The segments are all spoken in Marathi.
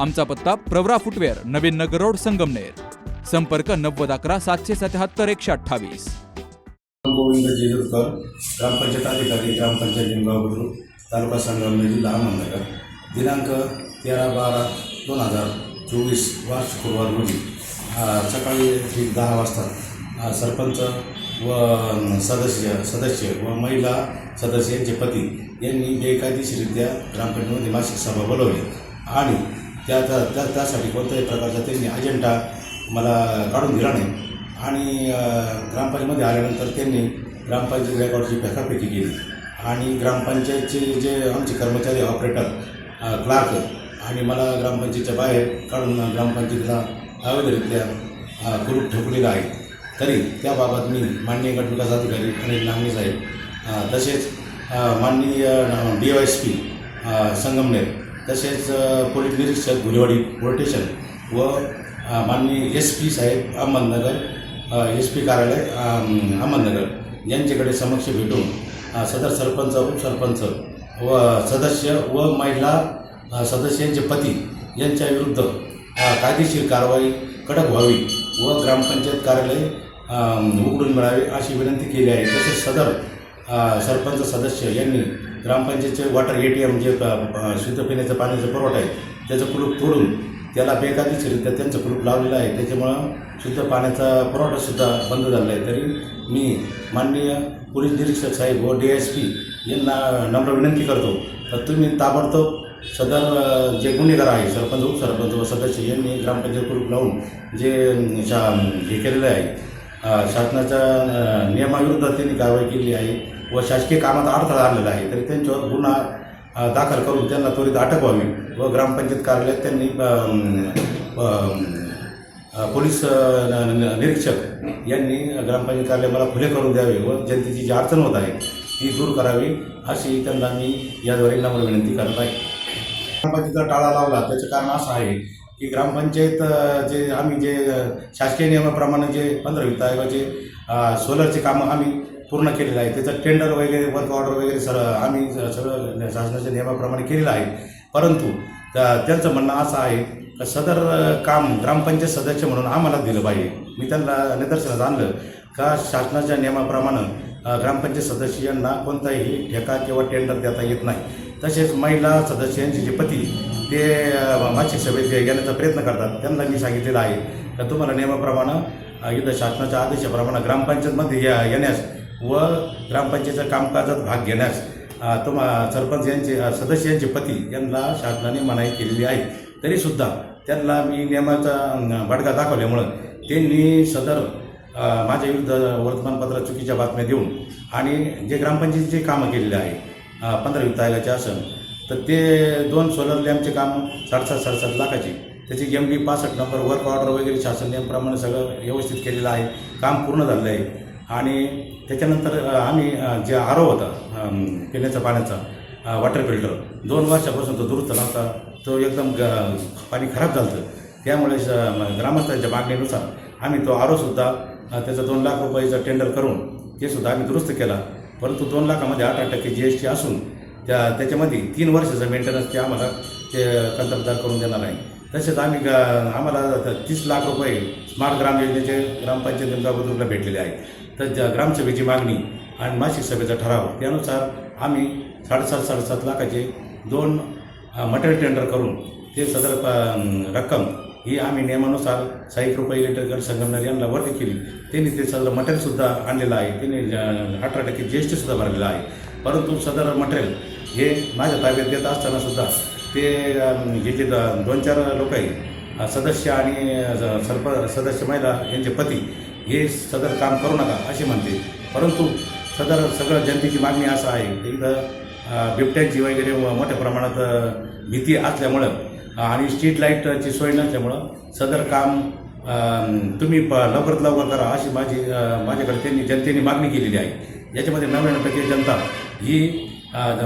आमचा पत्ता प्रवरा फुटवेअर नवीन नगर रोड संगमनेर. संपर्क नव्वद अकरा सातशे सत्याहत्तर एकशे अठ्ठावीस. गोविंद जेजुरकर ग्रामपंचायत अधिकारी ग्रामपंचायत लिंगाव बुद्रुक तालुका संगमनेर जिल्हा अहमदनगर दिनांक तेरा बारा दोन हजार चोवीस वार शुक्रवार रोजी. सकाळी ठीक दहा वाजता सरपंच व सदस्य सदस्य व महिला सदस्य यांचे पती यांनी बेकायदेशीरित्या ग्रामपंचायतीमध्ये मासिक सभा बोलवली. आणि त्या त्या त्यासाठी कोणत्याही प्रकारचा त्यांनी अजेंडा मला काढून दिला नाही. आणि अ, ग्रामपंचायतीमध्ये आल्यानंतर त्यांनी ग्रामपंचायत रेकॉर्डची फेकाफेकी केली. आणि ग्रामपंचायतचे जे आमचे कर्मचारी ऑपरेटर क्लार्क आणि मला ग्रामपंचायतीच्या बाहेर काढून ग्रामपंचायतीला अवैधरित्या ग्रुप ठोकलेला आहे. तरी त्याबाबत मी माननीय गटविकास अधिकारी अनिल नांगणे साहेब तसेच माननीय D Y S P Sangamner तसेच पोलीस निरीक्षक गुलेवाडी पोलीस व माननीय एस पी साहेब अहमदनगर एस पी कार्यालय अहमदनगर यांच्याकडे समक्ष भेटून सदर सरपंच उपसरपंच व सदस्य व महिला सदस्यांचे पती यांच्या विरुद्ध कायदेशीर कारवाई कडक व्हावी व ग्रामपंचायत कार्यालय उघडून मिळावे अशी विनंती केली आहे. तसेच सदर सरपंच सदस्य यांनी ग्रामपंचायतचे वॉटर ए टी एम जे शुद्ध पिण्याचं पाण्याचा पुरवठा आहे त्याचं कुलूप तोडून त्याला बेकायदेशीरित्या त्यांचं कुलूप लावलेलं आहे. त्याच्यामुळं शुद्ध पाण्याचा पुरवठासुद्धा बंद झाला आहे. तरी मी माननीय पोलीस निरीक्षक साहेब व डी एस पी यांना नम्र विनंती करतो तर तुम्ही ताबडतोब सदर जे गुन्हेगार आहे सरपंच उपसरपंच व सदस्य यांनी ग्रामपंचायत कुलूप लावून जे शा हे केलेलं आहे शासनाच्या नियमाविरुद्ध त्यांनी कारवाई केली आहे. व शासकीय कामात अडथळा आणलेला आहे. तरी त्यांच्यावर गुन्हा दाखल करून त्यांना त्वरित अटक व्हावी व ग्रामपंचायत कार्यालयात त्यांनी पोलीस निरीक्षक यांनी ग्रामपंचायत कार्यालय मला खुले करून द्यावे व जनतेची जी अडचण होत आहे ती दूर करावी अशी त्यांना मी याद्वारे नम्र विनंती करत आहे. ग्रामपंचायतीचा टाळा लावला. त्याचं कारण असं आहे की ग्रामपंचायत जे आम्ही जे शासकीय नियमाप्रमाणे जे पंधरा वित्त आयोगाचे सोलरचे कामं आम्ही पूर्ण केलेलं आहे. त्याचं टेंडर वगैरे वर्क ऑर्डर वगैरे सर आम्ही सगळं शासनाच्या नियमाप्रमाणे केलेलं आहे. परंतु त्यांचं म्हणणं असं आहे का सदर काम ग्रामपंचायत सदस्य म्हणून आम्हाला दिलं पाहिजे. मी त्यांना निदर्शनात आणलं का शासनाच्या नियमाप्रमाणे ग्रामपंचायत सदस्य यांना कोणताही ठेका किंवा टेंडर देता येत नाही. तसेच महिला सदस्यांचे जे पती ते मासिक सभेत घेण्याचा प्रयत्न करतात. त्यांना मी सांगितलेलं आहे का तुम्हाला नियमाप्रमाणे इथं शासनाच्या आदेशाप्रमाणे ग्रामपंचायतमध्ये या येण्यास व ग्रामपंचायतीच्या कामकाजात भाग घेण्यास तुम सरपंच यांचे सदस्यांचे सदस्य यांचे पती यांना शासनाने मनाई केलेली आहे. तरीसुद्धा त्यांना मी नियमाचा बडगा दाखवल्यामुळं त्यांनी सदर माझ्या विरुद्ध वर्तमानपत्रात चुकीच्या बातम्या देऊन आणि जे ग्रामपंचायतीचे कामं केलेले आहे पंधरा वित्त आयोगाचे असन तर ते दोन सोलर लॅम्पचे काम साडेसात साडेसात लाखाचे त्याची एम डी पासष्ट नंबर वर्क ऑर्डर वगैरे शासन नियमप्रमाणे सगळं व्यवस्थित केलेलं आहे काम पूर्ण झालेलं आहे. आणि त्याच्यानंतर आम्ही जे आरो होता पिण्याचा पाण्याचा वॉटर फिल्टर दोन वर्षापासून तो दुरुस्त नव्हता. तो एकदम ग पाणी खराब झालं त्यामुळे ग्रामस्थांच्या मागणीनुसार आम्ही तो आरोसुद्धा त्याचा दोन लाख रुपयाचं टेंडर करून ते सुद्धा आम्ही दुरुस्त केला. परंतु दोन लाखामध्ये अठरा टक्के जी एस टी असून त्या त्याच्यामध्ये तीन वर्षाचं मेंटेनन्स ते आम्हाला ते कंत्राटदार करून देणार आहे. तसेच आम्ही ग आम्हाला तीस लाख रुपये स्मार्ट ग्राम योजनेचे ग्रामपंचायत निमगाबुद्रुकला भेटलेले आहे तर ज्या ग्रामसभेची मागणी आणि मासिक सभेचा ठराव त्यानुसार आम्ही साडेसात साडेसात लाखाचे दोन मटेरियल टेंडर करून ते सदर रक्कम ही आम्ही नियमानुसार साईक रुपये इलेक्ट्रिकल संगमनेर यांना वर्ग केली. त्यांनी ते सदर मटेरियलसुद्धा आणलेलं आहे. त्यांनी अठरा टक्के जी एस टीसुद्धा भरलेलं आहे. परंतु सदर मटेरियल हे माझ्या ताब्यात देत असतानासुद्धा ते अम, जे द- दोन चार लोक आहेत सदस्य आणि सरप सदस्य महिला यांचे पती हे सदर काम करू नका असे म्हणते. परंतु सदर सगळं जनतेची मागणी असं आहे की इथं बिबट्यांची वगैरे मोठ्या प्रमाणात भीती असल्यामुळं आणि स्ट्रीट लाईटची सोय नसल्यामुळं सदर काम तुम्ही प लवकरात लवकर करा अशी माझी माझ्याकडे त्यांनी जनतेने मागणी केलेली आहे. याच्यामध्ये नव्याण्णव टक्के जनता ही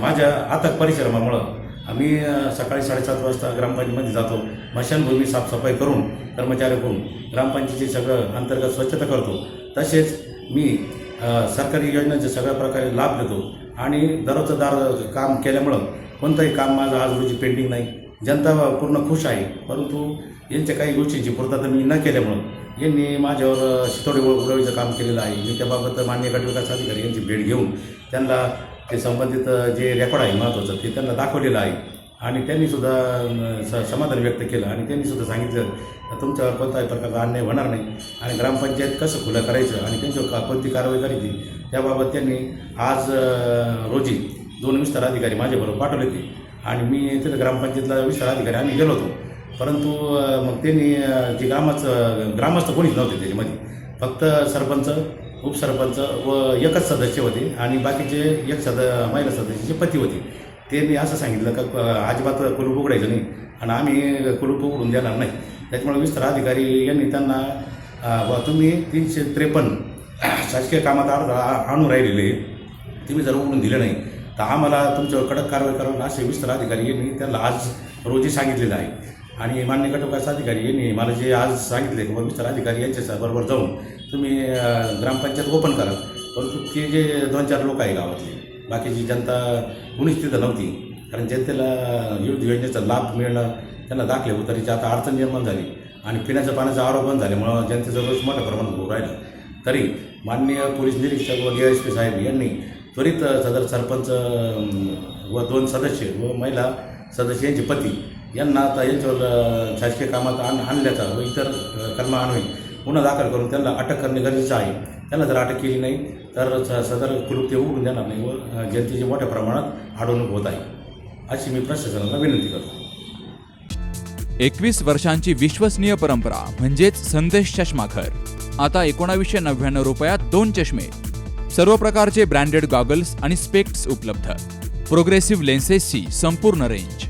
माझ्या आतक परिश्रमामुळं आम्ही सकाळी साडेसात वाजता ग्रामपंचायतीमध्ये जातो. स्मशानभूमी साफसफाई करून कर्मचाऱ्याकडून ग्रामपंचायतीचे सगळं अंतर्गत स्वच्छता करतो. तसेच मी सरकारी योजनांचे सगळ्या प्रकारे लाभ घेतो. आणि दररोजचं दार काम केल्यामुळं कोणतंही काम माझं आज रोजी पेंडिंग नाही. जनता पूर्ण खुश आहे. परंतु यांच्या काही गोष्टींची पूर्तता मी न केल्यामुळं यांनी माझ्यावर शितोडे उडवण्याचं काम केलेलं आहे. मी त्याबाबत मान्य गट विकास अधिकारी यांची भेट घेऊन त्यांना ते संबंधित जे रेकॉर्ड आहे महत्त्वाचं ते त्यांना दाखवलेलं आहे. आणि त्यांनीसुद्धा स समाधान व्यक्त केलं. आणि त्यांनीसुद्धा सांगितलं तुमच्यावर कोणताही प्रकारचा अन्याय होणार नाही. आणि ग्रामपंचायत कसं खुलं करायचं आणि त्यांच्यावर का कोणती कारवाई करायची? त्याबाबत त्यांनी आज रोजी दोन विस्तार अधिकारी माझ्याबरोबर पाठवले होते. आणि मी तिथं ग्रामपंचायतला विस्तार अधिकारी आम्ही गेलो होतो. परंतु मग त्यांनी जे ग्रामाचं ग्रामस्थ कोणीच नव्हते त्याच्यामध्ये. फक्त सरपंच उपसरपंच व एकच सदस्य होते आणि बाकीचे एक सद महिला सदस्याचे पती होते. त्यांनी असं सांगितलं का अजिबात कुलूप उघडायचं नाही आणि आम्ही कुलूप उघडून देणार नाही. त्याच्यामुळे विस्तार अधिकारी यांनी त्यांना व तुम्ही तीनशे त्रेपन्न शासकीय कामात अर्धा आणून राहिलेले तुम्ही जर उघडून दिलं नाही तर आम्हाला तुमच्यावर कडक कारवाई करावं असे विस्तार अधिकारी यांनी त्यांना आज रोजी सांगितलेलं आहे. आणि मान्य गटविकास अधिकारी यांनी मला जे आज सांगितले की बाबा विस्तार अधिकारी यांच्या बरोबर जाऊन तुम्ही ग्रामपंचायत ओपन करा. परंतु ते जे दोन चार लोक आहे गावातले बाकीची जनता कुणीच तिथं नव्हती कारण जनतेला विविध योजनेचा लाभ मिळणं त्यांना दाखले तरी आता अडचण निर्माण झाली. आणि पिण्याच्या पाण्याचा आरोप बंद झाल्यामुळं जनतेचा रोज मोठ्या प्रमाणात होऊ राहिला. तरी माननीय पोलीस निरीक्षक व डी एस पी साहेब यांनी त्वरित सदर सरपंच व दोन सदस्य व महिला सदस्य यांचे पती यांना आता यांच्यावर शासकीय कामात आण आणल्याचा व इतर कर्म कलमान्वये गुन्हा दाखल करून त्यांना अटक करणे गरजेचं आहे. त्यांना जर अटक केली नाही तर सदर कुलूप ते उघडून देणार नाही व जनतेची मोठ्या प्रमाणात अडवणूक होत आहे. अशी मी प्रशासनाला विनंती करतो. एकवीस वर्षांची विश्वसनीय परंपरा म्हणजेच संदेश चष्माघर. आता एकोणावीसशे नव्याण्णव रुपयात दोन चष्मे. सर्व प्रकारचे ब्रँडेड गॉगल्स आणि स्पेक्ट्स उपलब्ध. प्रोग्रेसिव्ह लेन्सेसची संपूर्ण रेंज.